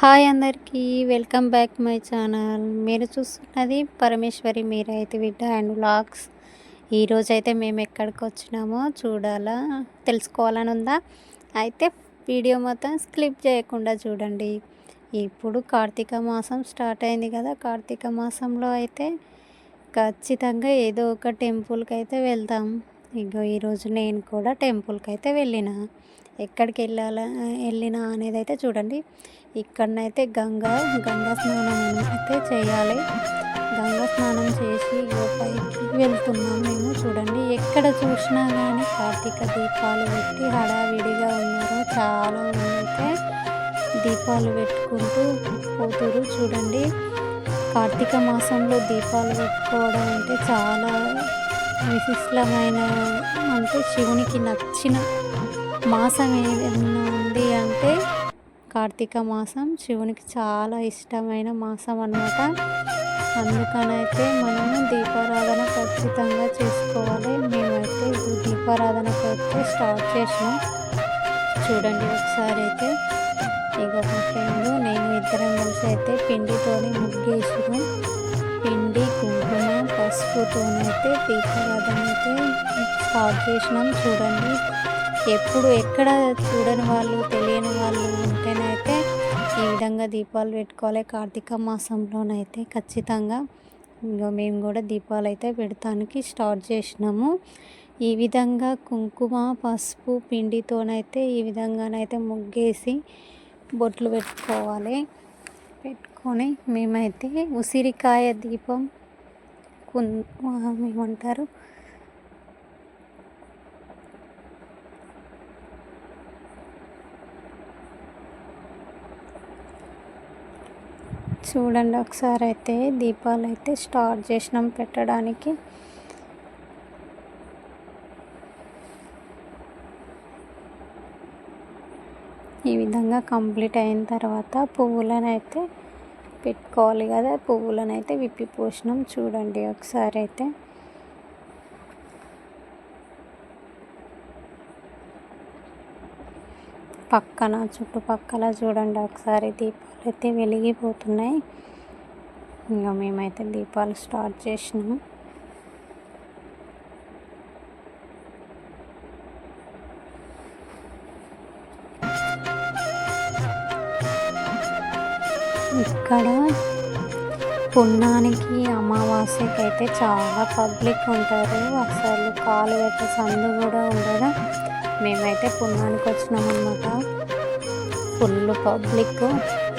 Hi అందరికీ welcome back my channel. మీరు చూస్తున్నది పరమేశ్వరి మీరైతే బిడ్డ అండ్ వ్లాగ్స్. ఈరోజు అయితే మేము ఎక్కడికి వచ్చినామో చూడాలా తెలుసుకోవాలని ఉందా? అయితే వీడియో మొత్తం స్క్లిప్ చేయకుండా చూడండి. ఇప్పుడు కార్తీక మాసం స్టార్ట్ అయింది కదా కార్తీక మాసంలో అయితే ఖచ్చితంగా ఏదో ఒక టెంపుల్కి అయితే వెళ్తాం. ఇగో ఈరోజు నేను కూడా టెంపుల్కి అయితే వెళ్ళిన. ఎక్కడికి వెళ్ళాలా వెళ్ళినా అనేది అయితే చూడండి. ఇక్కడనైతే గంగా గంగా స్నానం అయితే చేయాలి. గంగా స్నానం చేసి ఇగో వెళ్తున్నాం మేము. చూడండి ఎక్కడ చూసినా కానీ కార్తీక దీపాలు పెట్టి హడావిడిగా ఉన్నారు. చాలా అయితే దీపాలు పెట్టుకుంటూ పోతురు. చూడండి కార్తీక మాసంలో దీపాలు పెట్టుకోవడం అంటే చాలా విశిష్టమైన అంటే శివునికి నచ్చిన మాసం ఏదైనా కార్తీక మాసం శివునికి చాలా ఇష్టమైన మాసం అన్నమాట. అందుకనైతే మనము దీపారాధన ఖచ్చితంగా చేసుకోవాలి. మేమైతే ఇప్పుడు దీపారాధనకు అయితే స్టార్ట్ చేసినాం. చూడండి ఒకసారి అయితే. ఇక మా ఫ్రెండ్ నేను ఇద్దరం కలిసి అయితే పిండితోని ముగ్గేసినాం. పిండి కుంకుమ పసుపుతోనైతే దీపారాధన అయితే స్టార్ట్ చేసినాం. చూడండి ఎప్పుడు ఎక్కడ చూడని వాళ్ళు తెలియని వాళ్ళు ఈ విధంగా దీపాలు పెట్టుకోవాలి. కార్తీక మాసంలోనైతే ఖచ్చితంగా ఇంకా మేము కూడా దీపాలు అయితే పెడతానికి స్టార్ట్ చేసినాము. ఈ విధంగా కుంకుమ పసుపు పిండితోనైతే ఈ విధంగానైతే ముగ్గేసి బొట్లు పెట్టుకోవాలి. పెట్టుకొని మేమైతే ఉసిరికాయ దీపం కున్ ఏమంటారు చూడండి ఒకసారి అయితే దీపాలు అయితే స్టార్ట్ చేసినాం పెట్టడానికి. ఈ విధంగా కంప్లీట్ అయిన తర్వాత పువ్వులను అయితే పెట్టుకోవాలి కదా పువ్వులను అయితే విప్పి పోసినాం. చూడండి ఒకసారి అయితే. పక్కన చుట్టుపక్కల చూడండి ఒకసారి. దీపాలు అయితే వెలిగిపోతున్నాయి. ఇంకా మేమైతే దీపాలు స్టార్ట్ చేసినాము. ఇక్కడ పుణ్యానికి అమావాస్యకి అయితే చాలా పబ్లిక్ ఉంటారు. అసలు కాలు పెట్టే సందు కూడా ఉండదు. మేమైతే పున్నానికి వచ్చినామన్నమాట. ఫుల్ పబ్లిక్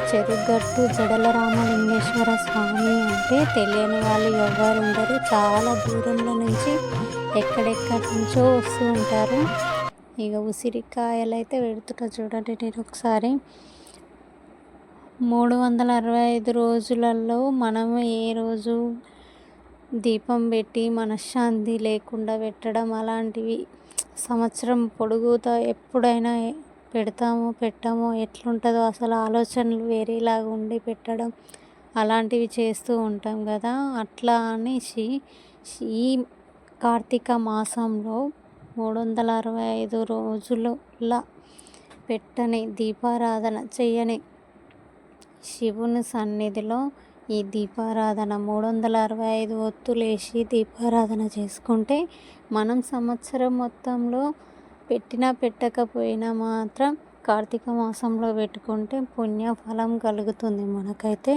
చెరుగట్టు జడల రామలింగేశ్వర స్వామి అంటే తెలియని వాళ్ళు ఎవరు ఉండరు చాలా దూరంలో నుంచి ఎక్కడెక్కడి నుంచో వస్తూ ఉంటారు. ఇక ఉసిరికాయలు అయితే పెడుతున్నా చూడండి నేను ఒకసారి. మూడు వందల అరవై ఐదు రోజులలో మనం ఏ రోజు దీపం పెట్టి మనశ్శాంతి లేకుండా పెట్టడం అలాంటివి సంవత్సరం పొడుగుతా ఎప్పుడైనా పెడతామో పెట్టామో ఎట్లుంటుందో అసలు ఆలోచనలు వేరేలాగా ఉండి పెట్టడం అలాంటివి చేస్తూ ఉంటాం కదా. అట్లా అనేసి ఈ కార్తీక మాసంలో మూడు వందల అరవై ఐదు రోజుల పెట్టని దీపారాధన చేయని శివుని సన్నిధిలో ఈ దీపారాధన మూడు వందల అరవై ఐదు ఒత్తులేసి దీపారాధన చేసుకుంటే మనం సంవత్సరం మొత్తంలో పెట్టినా పెట్టకపోయినా మాత్రం కార్తీక మాసంలో పెట్టుకుంటే పుణ్యఫలం కలుగుతుంది మనకైతే.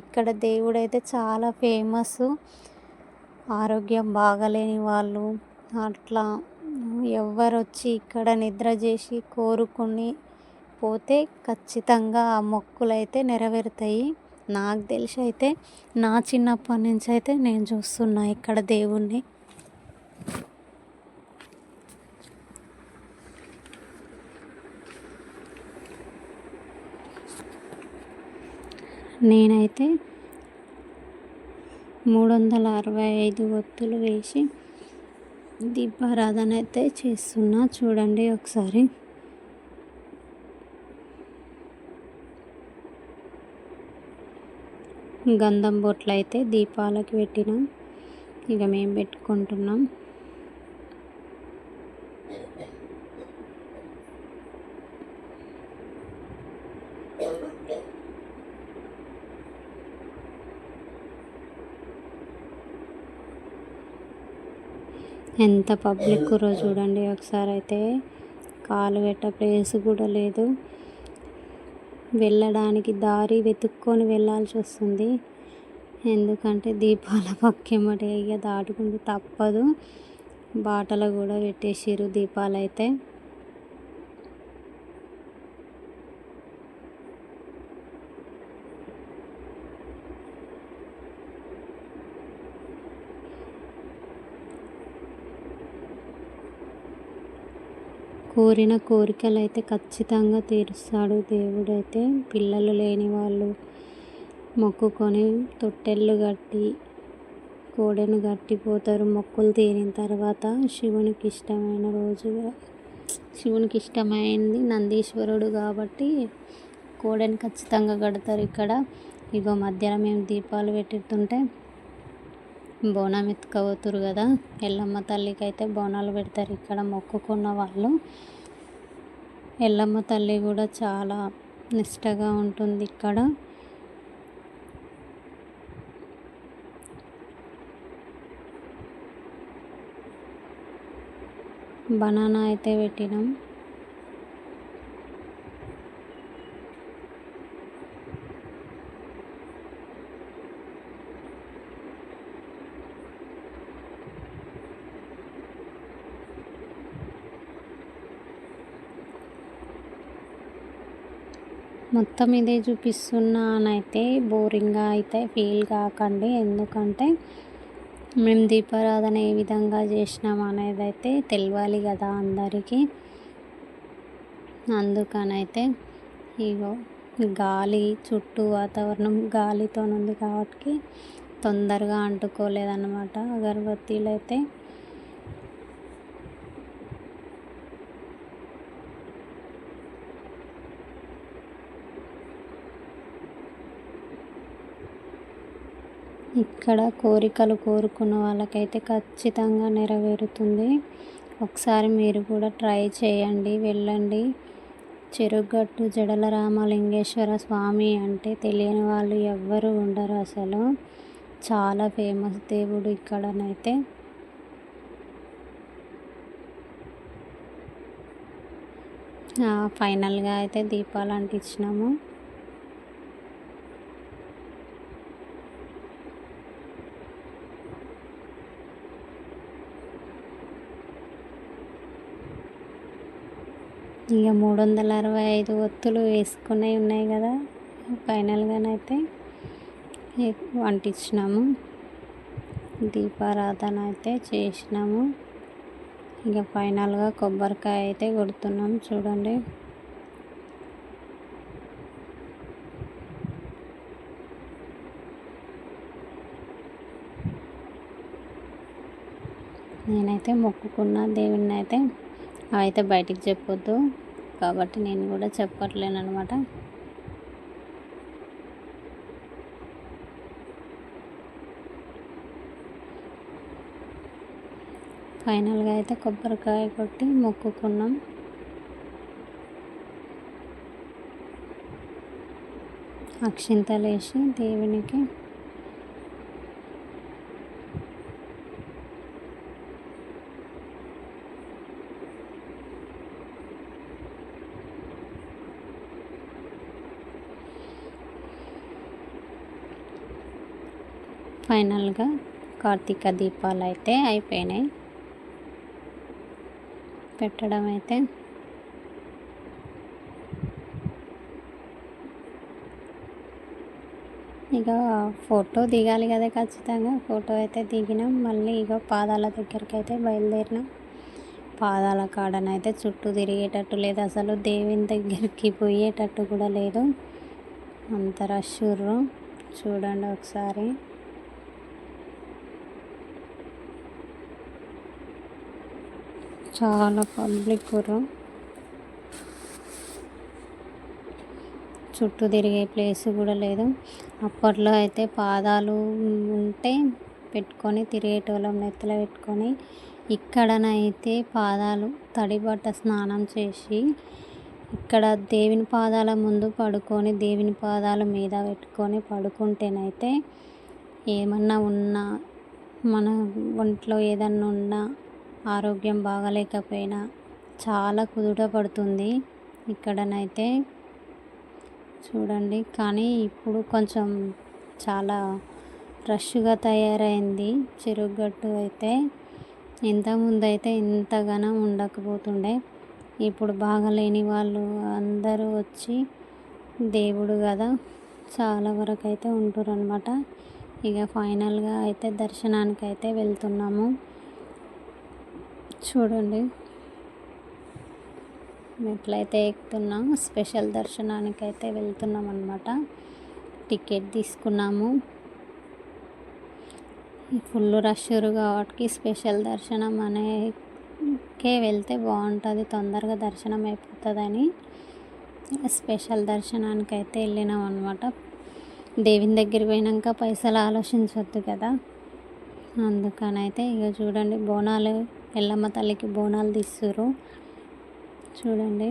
ఇక్కడ దేవుడైతే చాలా ఫేమస్. ఆరోగ్యం బాగలేని వాళ్ళు అట్లా ఎవరు వచ్చి ఇక్కడ నిద్ర చేసి కోరుకుని పోతే ఖచ్చితంగా ఆ మొక్కులు అయితే నెరవేరుతాయి. నాకు తెలిసి అయితే నా చిన్నప్పటి నుంచి అయితే నేను చూస్తున్నా ఇక్కడ దేవుణ్ణి. నేనైతే మూడు వందల అరవై ఐదు ఒత్తులు వేసి దీపారాధన అయితే చేస్తున్నా. చూడండి ఒకసారి. గంధం బొట్లు అయితే దీపాలకు పెట్టినాం. ఇక మేము పెట్టుకుంటున్నాం. ఎంత పబ్లిక్ రోజు చూడండి ఒకసారి అయితే కాలు పెట్ట ప్లేస్ కూడా లేదు. వెళ్ళడానికి దారి వెతుక్కొని వెళ్ళాల్సి వస్తుంది. ఎందుకంటే దీపాల పక్కెమ్మటే ఇక దాటుకుంటూ తప్పదు. బాటలు కూడా పెట్టేసిరు దీపాలు అయితే కోరిన కోరికలు అయితే ఖచ్చితంగా తీరుస్తాడు దేవుడైతే. పిల్లలు లేని వాళ్ళు మొక్కుకొని తొట్టెళ్ళు కట్టి కోడెను గట్టిపోతారు మొక్కులు తీరిన తర్వాత శివునికి ఇష్టమైన రోజుగా శివునికి ఇష్టమైంది నందీశ్వరుడు కాబట్టి కోడెను ఖచ్చితంగా కడతారు ఇక్కడ. ఇగో మధ్యలో మేము దీపాలు పెట్టుతుంటే బోనం ఎత్తుకపోతురు కదా. ఎల్లమ్మ తల్లికి అయితే బోనాలు పెడతారు. ఇక్కడ మొక్కుకున్న వాళ్ళు ఎల్లమ్మ తల్లి కూడా చాలా నిష్టగా ఉంటుంది ఇక్కడ. బనానా అయితే పెట్టినాం. మొత్తం ఇదే చూపిస్తున్నానైతే. బోరింగ్గా అయితే ఫీల్ కాకండి. ఎందుకంటే మేము దీపారాధన ఏ విధంగా చేసినాం అనేది అయితే తెలియాలి కదా అందరికీ. అందుకనైతే ఇగో గాలి చుట్టూ వాతావరణం గాలితో ఉంది కాబట్టి తొందరగా అంటుకోలేదన్నమాట అగరబత్తీలు అయితే ఇక్కడ కోరికలు కోరుకున్న వాళ్ళకైతే ఖచ్చితంగా నెరవేరుతుంది. ఒకసారి మీరు కూడా ట్రై చేయండి వెళ్ళండి. చెరుగట్టు జడల రామలింగేశ్వర స్వామి అంటే తెలియని వాళ్ళు ఎవ్వరు ఉండరు అసలు. చాలా ఫేమస్ దేవుడు ఇక్కడనైతే. ఫైనల్గా అయితే దీపాలు అంటించినాము. ఇక మూడు వందల అరవై ఐదు ఒత్తులు వేసుకునే ఉన్నాయి కదా. ఫైనల్గానైతే వంటించినాము దీపారాధన అయితే చేసినాము. ఇక ఫైనల్గా కొబ్బరికాయ అయితే కొడుతున్నాం చూడండి. నేనైతే మొక్కుకున్న దేవుణ్ణి అయితే అవైతే బయటికి చెప్పొద్దు. కాబట్టి నేను కూడా చెప్పట్లేను అనమాట ఫైనల్గా అయితే కొబ్బరికాయ కొట్టి మొక్కుకున్నాం. అక్షింతలేసి దేవునికి ఫైనల్గా కార్తీక దీపాలు అయితే అయిపోయినాయి. పెట్టడం అయితే ఇక ఫోటో దిగాలి కదా ఖచ్చితంగా. ఫోటో అయితే దిగినాం. మళ్ళీ ఇక పాదాల దగ్గరికి అయితే బయలుదేరినాం. పాదాల కాడనైతే చుట్టూ తిరిగేటట్టు లేదు. అసలు దేవుని దగ్గరికి పోయేటట్టు కూడా లేదు. అంత రష్ చూడండి ఒకసారి. చాలా పబ్లిక్ చుట్టూ తిరిగే ప్లేస్ కూడా లేదు. అప్పట్లో అయితే పాదాలు ఉంటే పెట్టుకొని తిరిగేటోళ్ళం నెత్తలు పెట్టుకొని ఇక్కడనైతే పాదాలు తడిబట్ట స్నానం చేసి ఇక్కడ దేవుని పాదాల ముందు పడుకొని దేవుని పాదాల మీద పెట్టుకొని పడుకుంటేనైతే ఏమన్నా ఉన్నా మన ఒంట్లో ఏదన్నా ఉన్నా ఆరోగ్యం బాగలేకపోయినా చాలా కుదుట పడుతుంది ఇక్కడనైతే. చూడండి కానీ ఇప్పుడు కొంచెం చాలా రష్గా తయారైంది చెరుగట్టు అయితే. ఇంతకుముందు అయితే ఇంతగానో ఉండకపోతుండే. ఇప్పుడు బాగలేని వాళ్ళు అందరూ వచ్చి దేవుడు కదా చాలా వరకు అయితే ఉంటారు అనమాట ఇక ఫైనల్గా అయితే దర్శనానికి అయితే వెళ్తున్నాము. చూడండి. మెట్లయితే ఎక్కుతున్నాం. స్పెషల్ దర్శనానికి అయితే వెళ్తున్నాం అనమాట టికెట్ తీసుకున్నాము. ఫుల్ రష్ కాబట్టి స్పెషల్ దర్శనం అనేకే వెళ్తే బాగుంటుంది. తొందరగా దర్శనం అయిపోతుందని స్పెషల్ దర్శనానికి అయితే వెళ్ళినాం అనమాట దేవుని దగ్గర పోయినాక పైసలు ఆలోచించవద్దు కదా. అందుకని అయితే ఇక చూడండి బోనాలు ఎల్లమ్మ తల్లికి బోనాలు తీస్తురు చూడండి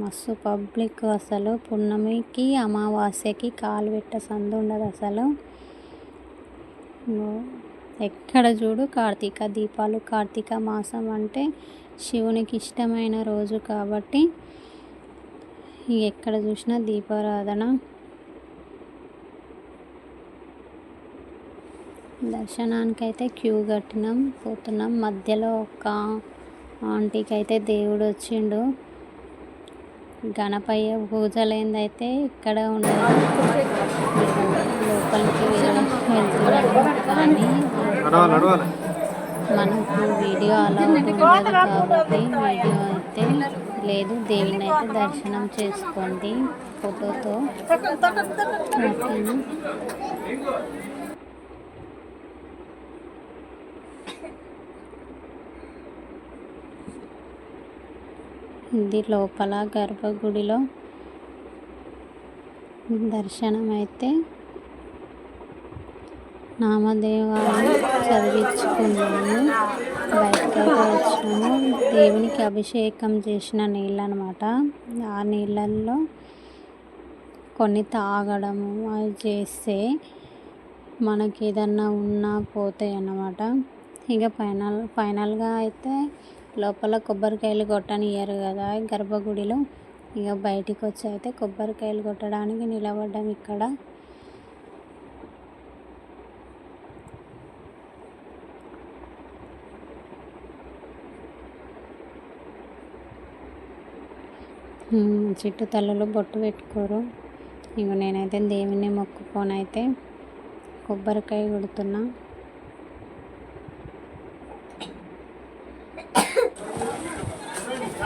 మస్తు పబ్లిక్ అసలు. పున్నమికి అమావాస్యకి కాలు పెట్ట సందు ఉండదు అసలు. ఎక్కడ చూడు కార్తీక దీపాలు కార్తీక మాసం అంటే శివునికి ఇష్టమైన రోజు కాబట్టి ఎక్కడ చూసినా దీపారాధన. దర్శనానికి అయితే క్యూ కట్టినాం పోతున్నాం. మధ్యలో ఒక ఆంటీకి అయితే దేవుడు వచ్చిండు గణపయ్య పూజలేందైతే ఇక్కడ ఉండదు లోపలికి వెళ్తున్నాడు కానీ మనకు వీడియో అలా ఉండదు కాబట్టి వీడియో అయితే లేదు. దేవుని అయితే దర్శనం చేసుకోండి ఫోటోతో. ఓకేనా? ఇది లోపల గర్భగుడిలో. దర్శనం అయితే నామదేవాలు చదివించుకున్నాము బయటకైతే వచ్చినాము దేవునికి అభిషేకం చేసిన నీళ్ళు అనమాట ఆ నీళ్ళల్లో కొన్ని తాగడము అవి చేస్తే మనకి ఏదన్నా ఉన్నా పోతాయి అన్నమాట ఇక ఫైనల్ ఫైనల్గా అయితే లోపల కొబ్బరికాయలు కొట్టనియరు కదా గర్భగుడిలో. ఇక బయటికి వచ్చి అయితే కొబ్బరికాయలు కొట్టడానికి నిలబడ్డాం ఇక్కడ. చెట్టు తలలో బొట్టు పెట్టుకోరు. ఇక నేనైతే దేవుని మొక్కుకొని అయితే కొబ్బరికాయ కొడుతున్నా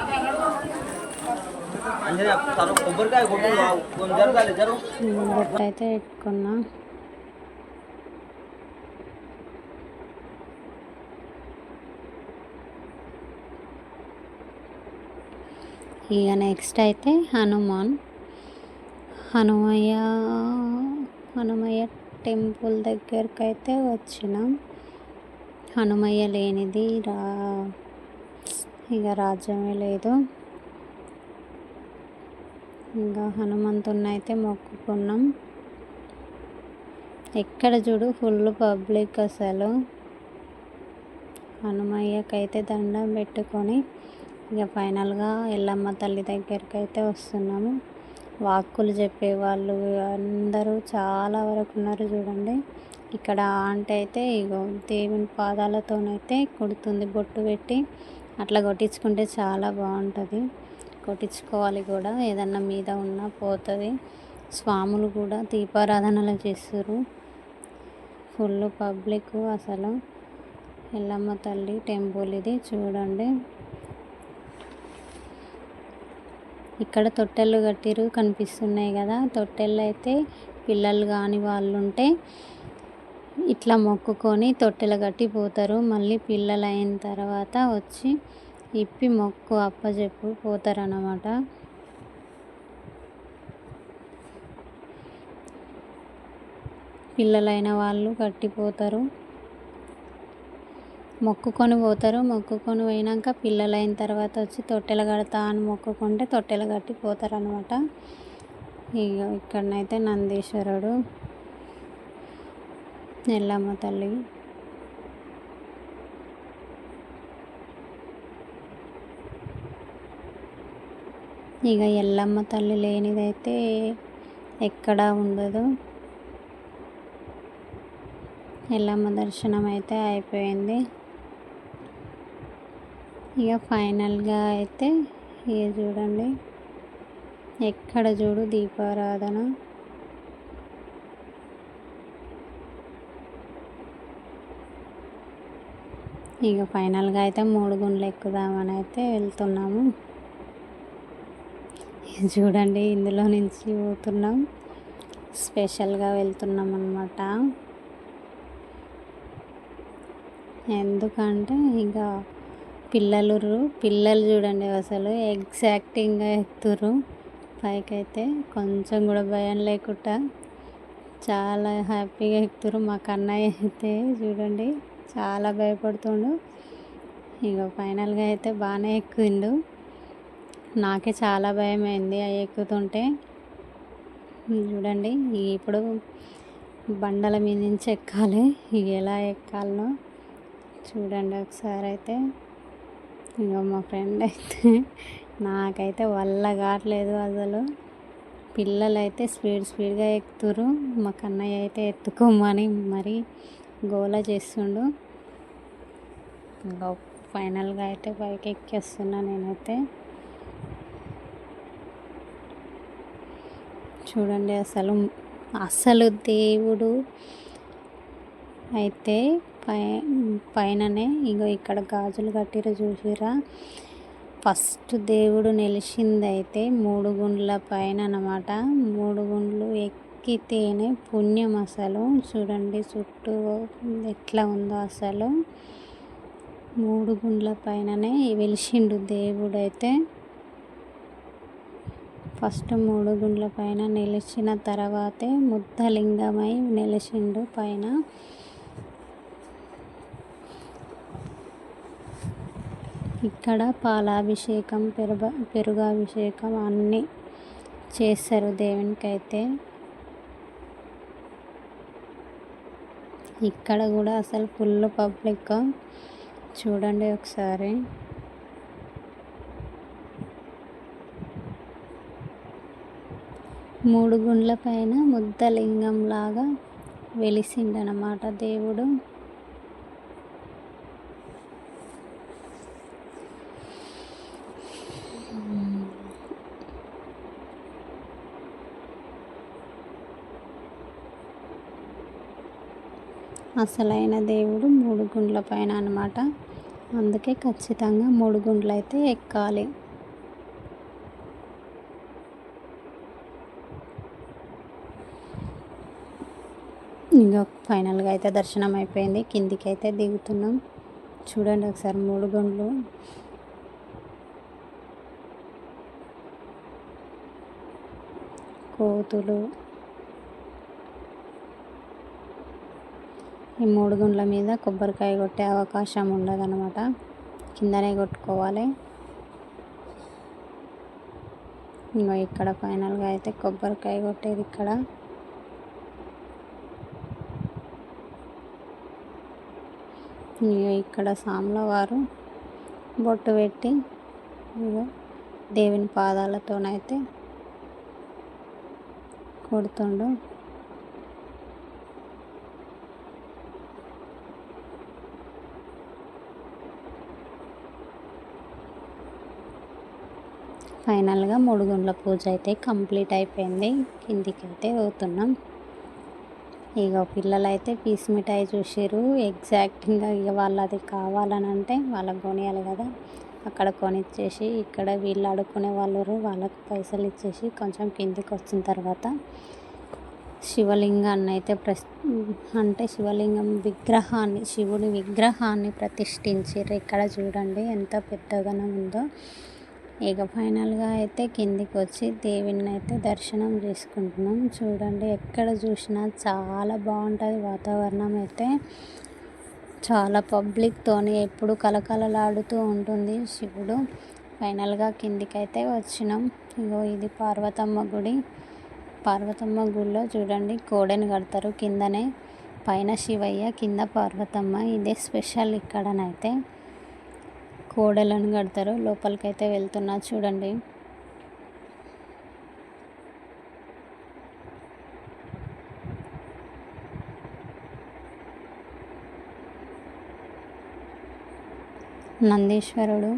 కొబ్బరికాయ కొట్టు జరగాలి జరుగు బొట్టు అయితే పెట్టుకున్నా. ఇక నెక్స్ట్ అయితే హనుమాన్. హనుమయ్య హనుమయ్య టెంపుల్ దగ్గరికి అయితే వచ్చినాం. హనుమయ్య లేనిది రా ఇక రాజ్యమే లేదు. ఇంకా హనుమంతుని అయితే మొక్కుకున్నాం. ఎక్కడ చూడు ఫుల్ పబ్లిక్ అసలు. హనుమయ్యకైతే దండం పెట్టుకొని ఇక ఫైనల్గా ఎల్లమ్మ తల్లి దగ్గరికి అయితే వస్తున్నాము. వాక్కులు చెప్పేవాళ్ళు అందరూ చాలా వరకు ఉన్నారు చూడండి. ఇక్కడ ఆంటీ అయితే ఇగో దేవుని పాదాలతోనైతే కొడుతుంది బొట్టు పెట్టి. అట్లా కొట్టించుకుంటే చాలా బాగుంటుంది. కొట్టించుకోవాలి కూడా. ఏదన్నా మీద ఉన్నా పోతుంది. స్వాములు కూడా దీపారాధనలు చేస్తారు ఫుల్ పబ్లిక్ అసలు. ఎల్లమ్మ తల్లి టెంపుల్ ఇది చూడండి. ఇక్కడ తొట్టెలు కట్టిరు కనిపిస్తున్నాయి కదా. తొట్టెలు అయితే పిల్లలు కాని వాళ్ళు ఉంటే ఇట్లా మొక్కుకొని తొట్టెలు కట్టిపోతారు మళ్ళీ పిల్లలు అయిన తర్వాత వచ్చి ఇప్పి మొక్కు అప్పచెప్పు పోతారన్నమాట. పిల్లలైన వాళ్ళు కట్టిపోతారు. మొక్కుకొని పోతారు. మొక్కుకొని పోయినాక పిల్లలైన తర్వాత వచ్చి తొట్టెలు కడతా అని మొక్కుకుంటే తొట్టెలు కట్టి పోతారు అనమాట ఇక ఇక్కడనైతే నందీశ్వరుడు. ఎల్లమ్మ తల్లి. ఇక ఎల్లమ్మ తల్లి లేనిదైతే ఎక్కడా ఉండదు. ఎల్లమ్మ దర్శనం అయితే అయిపోయింది. ఇక ఫైనల్గా అయితే ఇక చూడండి ఎక్కడ చూడు దీపారాధన. ఇక ఫైనల్గా అయితే మూడు గుండ్లు ఎక్కుదామని అయితే వెళ్తున్నాము. చూడండి ఇందులో నుంచి పోతున్నాం. స్పెషల్గా వెళ్తున్నాం అనమాట ఎందుకంటే ఇంకా పిల్లలు పిల్లలు చూడండి అసలు ఎగ్జాక్టింగ్గా ఎక్కుతురు పైకైతే కొంచెం కూడా భయం లేకుండా చాలా హ్యాపీగా ఎక్కుతురు మా కన్నయ్య అయితే. చూడండి చాలా భయపడుతుండు. ఇక ఫైనల్గా అయితే బాగానే ఎక్కుండు. నాకే చాలా భయం అయింది అవి ఎక్కుతుంటే. చూడండి ఇప్పుడు బండల మీద నుంచి ఎక్కాలి. ఎలా ఎక్కాలనో చూడండి ఒకసారి అయితే ఇక మా ఫ్రెండ్ అయితే నాకైతే వల్ల కావట్లేదు అసలు. పిల్లలు అయితే స్పీడ్ స్పీడ్గా ఎక్కుతురు మా కన్నయ్య అయితే ఎత్తుకోమని మరి గోల చేస్తుండు. ఇంకా ఫైనల్గా అయితే పైకి ఎక్కేస్తున్నా నేనైతే. చూడండి అసలు అసలు దేవుడు అయితే పై పైననే ఇగో ఇక్కడ గాజులు కట్టిరు చూసిరా ఫస్ట్ దేవుడు నిలిచింది అయితే మూడు గుండ్ల పైన అనమాట మూడు గుండ్లు ఎక్కితేనే పుణ్యం అసలు. చూడండి చుట్టూ ఎట్లా ఉందో అసలు. మూడు గుండ్ల పైననే వెలిసిండు దేవుడైతే. ఫస్ట్ మూడు గుండ్ల పైన నిలిచిన తర్వాతే ముద్దలింగమై నిలిచిండు పైన. ఇక్కడ పాలాభిషేకం పెరుగ పెరుగాభిషేకం అన్నీ చేస్తారు దేవునికైతే. ఇక్కడ కూడా అసలు ఫుల్ పబ్లిక్. చూడండి ఒకసారి. మూడు గుండ్ల పైన ముద్దలింగం లాగా వెలిసిండనమాట దేవుడు. అసలైన దేవుడు మూడు గుండ్ల పైన అనమాట. అందుకే ఖచ్చితంగా మూడు గుండ్లు అయితే ఎక్కాలి. ఇంకా ఫైనల్గా అయితే దర్శనం అయిపోయింది. కిందికి అయితే దిగుతున్నాం. చూడండి ఒకసారి మూడు గుండ్లు కోతులు. ఈ మూడు గుండ్ల మీద కొబ్బరికాయ కొట్టే అవకాశం ఉండదన్నమాట. కిందనే కొట్టుకోవాలి. ఇంకా ఇక్కడ ఫైనల్గా అయితే కొబ్బరికాయ కొట్టేది ఇక్కడ ఇగో ఇక్కడ సామ్ల బొట్టు పెట్టి దేవుని పాదాలతోనైతే కొడుతుండు. ఫైనల్గా మూడు గుండ్ల పూజ అయితే కంప్లీట్ అయిపోయింది. కిందికి అయితే పోతున్నాం. ఇక పిల్లలు అయితే పీస్ మిఠాయి చూసారు ఎగ్జాక్ట్గా ఇక వాళ్ళది కావాలని అంటే వాళ్ళకి కొనియాలి కదా. అక్కడ కొనిచ్చేసి ఇక్కడ వీళ్ళు అడుక్కునే వాళ్ళు వాళ్ళకు పైసలు ఇచ్చేసి కొంచెం కిందికి వచ్చిన తర్వాత శివలింగాన్ని అయితే ప్రస్ అంటే శివలింగం విగ్రహాన్ని శివుడి విగ్రహాన్ని ప్రతిష్ఠించారు ఇక్కడ చూడండి ఎంత పెద్దగానే ఉందో. ఇక ఫైనల్గా అయితే కిందికి వచ్చి దేవుణ్ణి అయితే దర్శనం చేసుకుంటున్నాం. చూడండి ఎక్కడ చూసినా చాలా బాగుంటుంది వాతావరణం అయితే. చాలా పబ్లిక్తోని ఎప్పుడు కలకలలాడుతూ ఉంటుంది శివుడు. ఫైనల్గా కిందికి అయితే వచ్చినాం. ఇగో ఇది పార్వతమ్మ గుడి. పార్వతమ్మ గుడిలో చూడండి కోడెను కడతారు కిందనే. పైన శివయ్య కింద పార్వతమ్మ. ఇదే స్పెషల్ ఇక్కడనైతే. కోడలను కడతారు లోపలికైతే వెళ్తున్నా. చూడండి. నందీశ్వరుడు.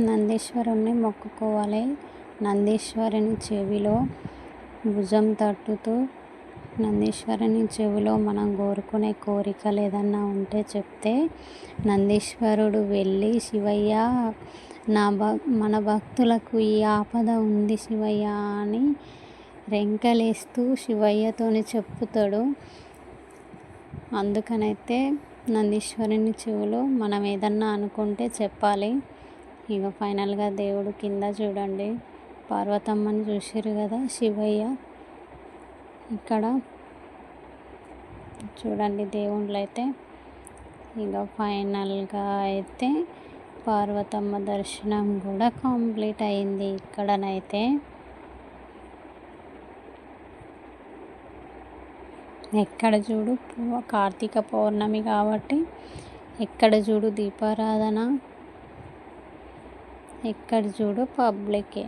నందీశ్వరుణ్ణి మొక్కుకోవాలి. నందీశ్వరుని చెవిలో భుజం తట్టుతూ నందీశ్వరుని చెవిలో మనం కోరుకునే కోరికలు ఏదన్నా ఉంటే చెప్తే నందీశ్వరుడు వెళ్ళి శివయ్య నా భ మన భక్తులకు ఈ ఆపద ఉంది శివయ్య అని రెంకలేస్తూ శివయ్యతోని చెప్పుతాడు. అందుకనైతే నందీశ్వరుని చెవులో మనం ఏదన్నా అనుకుంటే చెప్పాలి. ఇక ఫైనల్గా దేవుడు కింద చూడండి. పార్వతమ్మని చూసిరు కదా శివయ్య? ఇక్కడ చూడండి దేవుళ్ళు అయితే ఇక ఫైనల్గా అయితే పార్వతమ్మ దర్శనం కూడా కంప్లీట్ అయింది ఇక్కడనైతే. ఎక్కడ చూడు పూ- కార్తీక పౌర్ణమి కాబట్టి ఎక్కడ చూడు దీపారాధన ఎక్కడ చూడు పబ్లికే.